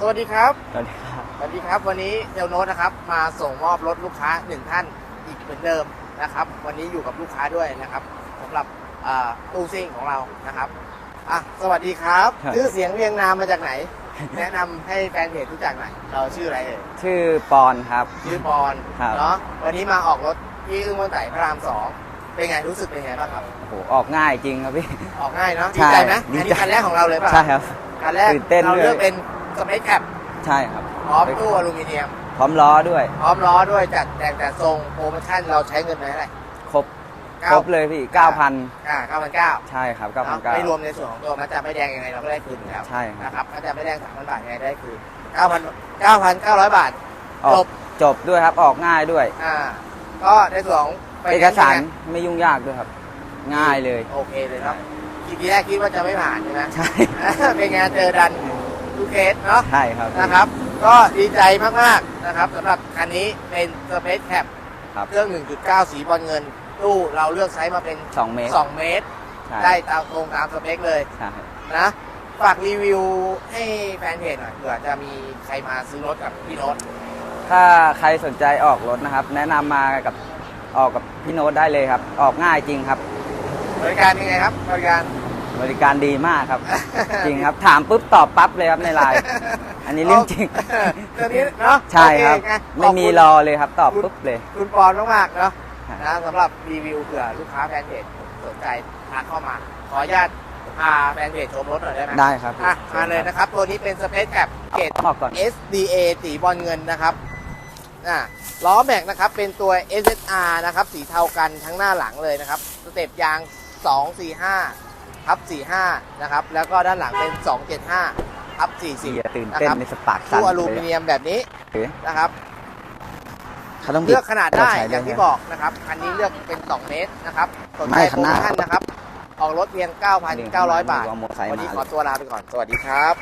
สวัสดีครับ สวัสดีครับ สวัสดีครับ วันนี้เซลโนตนะครับ มาส่งมอบรถลูกค้าหนึ่งท่านอีกเหมือนเดิมนะครับ วันนี้อยู่กับลูกค้าด้วยนะครับสำหรับอ่าตู้ซิ่งของเรานะครับอะสวัสดีครับครับ ชื่อเสียงเรียงนามมาจากไหน แนะนำให้แฟนเพจรู้จักหน่อยเราชื่ออะไรเอ่ยชื่อปอนครับ ชื่อปอนครับ เนาะวันนี้มาออกรถที่อึ้งวันไต่พระรามสองเป็นไงรู้สึกเป็นไงบ้างครับ โอ้โหออกง่ายจริงครับพี่ ออกง่ายเนาะใช่ดีใจไหมดีอันใจนี้คันแรกของเราเลยป่ะใช่ครับ คันแรกตื่นเต้นเราด้วยเลือกเป็น สเปคแคปใช่ครับพร้อมตู้อลูมิเนียม พร้อมล้อด้วย พร้อมล้อด้วยจัดแต่งแต่ทรงโปรโมชั่นเราใช้เงินไปเท่าไหร่ครบครบเลยพี่9,000อ่าเก้าพันเก้าใช่ครับไม่รวม9,900ในส่วนของตัวมัดจำไม่แดงยังไงเราก็ได้คืนอยู่แล้วใช่ครับนะครับมัดจำไม่แดงสามพันบาทยังไงได้คืนเก้าพันเก้าพันเก้าร้อยบาทอจอกบจบด้วยครับออกง่ายด้วยอ่าก็ในส่วนของไฟแนนซ์เอกสารเป็นไงไม่ยุ่งยากด้วยครับ ง่ายเลยโอเคเลยครับทีแรกคิดว่าจะไม่ผ่านใช่ไหมใช่เป็นไงเจอดัน ลูกเคสเนาะใช่ครับนะครับ ก็ดีใจมากๆนะครับสำหรับคันนี้เป็นสเปซแคปครับเครื่อง 1.9 สีบอลเงิน ตู้เราเลือกไซส์มาเป็น2เมตร2 เมตร ใช่ได้ตามตรงตามสเปคเลยใช่นะฝากรีวิวให้แฟนเพจหน่อยเผื่อจะมีใครมาซื้อรถกับพี่โน้ตถ้าใครสนใจออกรถนะครับ แนะนำมากับออกกับพี่โน้ตได้เลยครับ ออกง่ายจริงครับ บริการยังไงครับบริการ บริการดีมากครับ จริงครับ ถามปุ๊บตอบปั๊บเลยครับในไลน์อันนี้เรื่องจริงเรื่องนี้เนาะใช่ครับโอเงไม่มีขบคุณรอเลยครับ ตอบปุ๊บเลย คุณปอนมากๆเนาะครับนะสำหรับรีวิวเผื่อลูกค้าแฟนเพจสนใจทักเข้ามา ขออนุญาตพาแฟนเพจชมรถหน่อยได้ไหมได้ครับอะมาเลยนะครับ ตัวนี้เป็นสเปซแคปเกตออกก่อน SDA สีบอลเงินนะครับอะล้อแม็กนะครับเป็นตัว SSR นะครับ สีเทากันทั้งหน้าหลังเลยนะครับ สเต็ปยาง 245 ทับ45นะครับแล้วก็ด้านหลังเป็น 275ทับเสีย40ตื่นเต้นในสปาร์กสั่นตู้อลูเลมิยเนียมแบบนี้เอ๊ะนะครับเขาต้องบิเลือกขนาดได้ใช้อย่างที่ไหมบอกนะครับ อันนี้เลือกเป็น 2 เมตรนะครับสนใจไม่โปข้ารงโมหน้าชั่นนะครับ ออกรถเพียง 9,900 บาทเอามอเตอร์ไซค์วันนี้มาขอตัวลาไปก่อน สวัสดีครับ